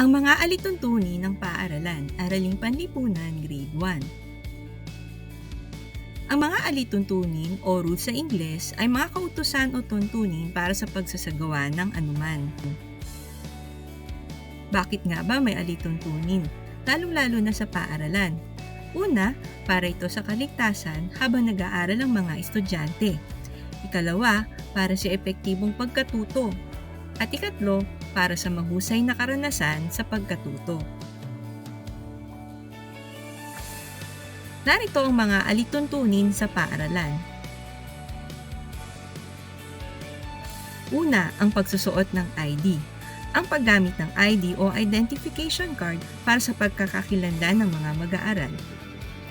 Ang mga alituntunin ng paaralan, Araling Panlipunan, Grade 1. Ang mga alituntunin o rules sa Ingles ay mga kautusan o tuntunin para sa pagsasagawa ng anuman. Bakit nga ba may alituntunin? Lalong-lalo na sa paaralan. Una, para ito sa kaligtasan habang nag-aaral ang mga estudyante. Ikalawa, para sa epektibong pagkatuto. At ikatlo, para sa mahusay na karanasan sa pagkatuto. Narito ang mga alituntunin sa paaralan. Una, ang pagsusuot ng ID. Ang paggamit ng ID o identification card para sa pagkakakilanlan ng mga mag-aaral.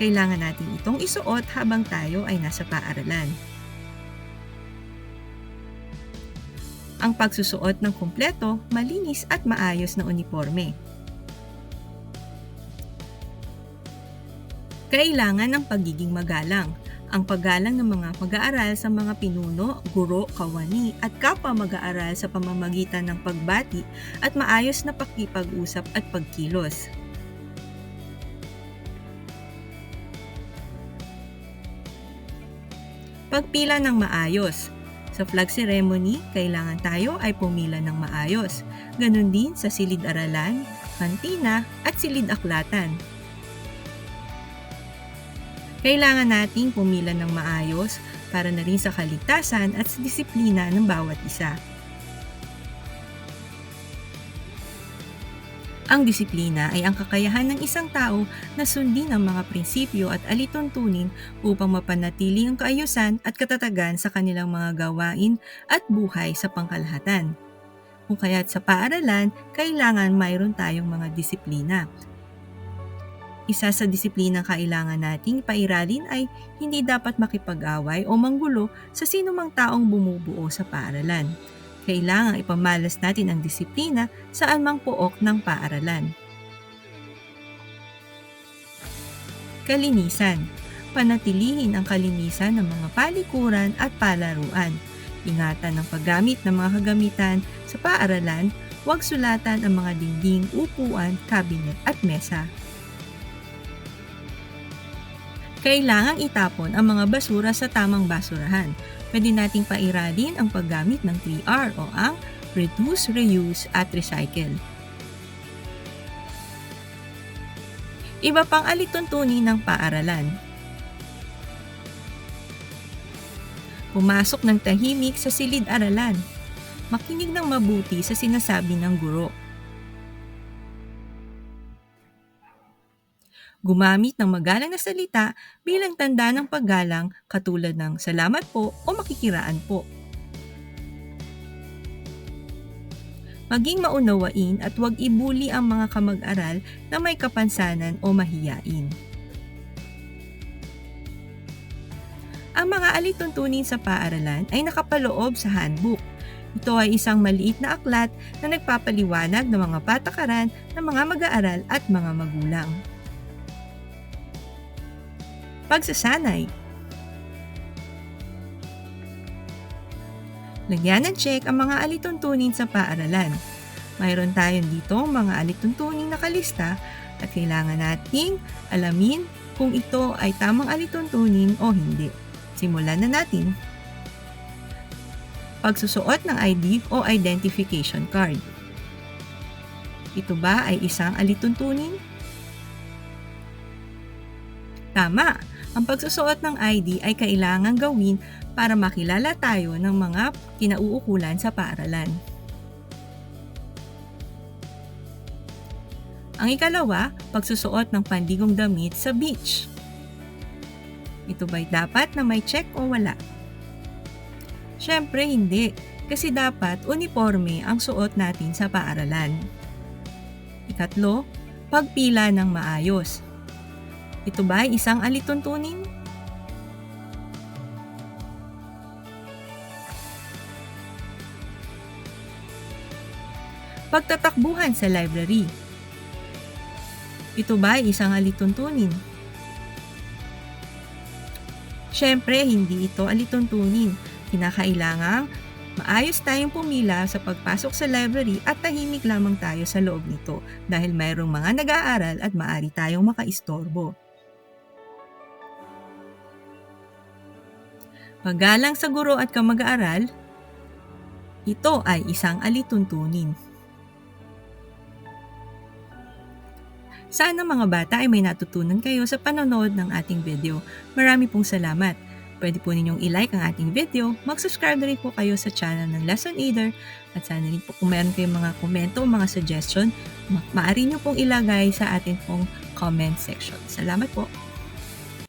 Kailangan natin itong isuot habang tayo ay nasa paaralan. Ang pagsusuot ng kumpleto, malinis at maayos na uniforme. Kailangan ng pagiging magalang. Ang paggalang ng mga mag-aaral sa mga pinuno, guro, kawani at kapwa mag-aaral sa pamamagitan ng pagbati at maayos na pakipag-usap at pagkilos. Pagpila ng maayos. Sa flag ceremony, kailangan tayo ay pumila ng maayos. Ganon din sa silid-aralan, kantina at silid-aklatan. Kailangan nating pumila ng maayos para na rin sa kaligtasan at sa disiplina ng bawat isa. Ang disiplina ay ang kakayahan ng isang tao na sundin ang mga prinsipyo at alituntunin upang mapanatili ang kaayusan at katatagan sa kanilang mga gawain at buhay sa pangkalahatan. Kung kaya't sa paaralan, kailangan mayroon tayong mga disiplina. Isa sa disiplinang kailangan nating pairalin ay hindi dapat makipag-away o manggulo sa sinumang taong bumubuo sa paaralan kailangang ipamalas natin ang disiplina saan mang pook ng paaralan. Kalinisan. Panatilihin ang kalinisan ng mga palikuran at palaruan. Ingatan ang paggamit ng mga kagamitan sa paaralan, huwag sulatan ang mga dingding, upuan, kabinet at mesa. Kailangang itapon ang mga basura sa tamang basurahan Pwede nating pairalin ang paggamit ng 3R o ang reduce, reuse, at recycle. Iba pang alituntunin ng paaralan. Pumasok ng tahimik sa silid-aralan. Makinig ng mabuti sa sinasabi ng guro. Gumamit ng magalang na salita bilang tanda ng paggalang katulad ng salamat po o makikiraan po. Maging maunawain at huwag ibuli ang mga kamag-aral na may kapansanan o mahiyain. Ang mga alituntunin sa paaralan ay nakapaloob sa handbook. Ito ay isang maliit na aklat na nagpapaliwanag ng mga patakaran ng mga mag-aaral at mga magulang. Pagsasanay Lagyan ng check ang mga alituntunin sa paaralan. Mayroon tayong dito mga alituntunin nakalista at kailangan nating alamin kung ito ay tamang alituntunin o hindi. Simulan na natin. Pagsusuot ng ID o identification card. Ito ba ay isang alituntunin? Tama! Ang pagsusuot ng ID ay kailangan gawin para makilala tayo ng mga kinauukulan sa paaralan. Ang ikalawa, pagsusuot ng pandigong damit sa beach. Ito ba'y dapat na may check o wala? Siyempre hindi, kasi dapat uniforme ang suot natin sa paaralan. Ikatlo, pagpila ng maayos. Ito ba ay isang alituntunin? Pagtatakbuhan sa library. Ito ba ay isang alituntunin? Siyempre, hindi ito alituntunin. Kinakailangang Maayos tayong pumila sa pagpasok sa library at tahimik lamang tayo sa loob nito dahil mayroong mga nag-aaral at maari tayong makaistorbo. Paggalang sa guro at kamag-aaral, ito ay isang alituntunin. Sana mga bata ay may natutunan kayo sa panonood ng ating video. Marami pong salamat. Pwede po ninyong i-like ang ating video, mag-subscribe na rin po kayo sa channel ng Lesson Either, at sana rin po kung meron kayong mga komento o mga suggestion, ma- maaari nyo pong ilagay sa ating pong comment section. Salamat po!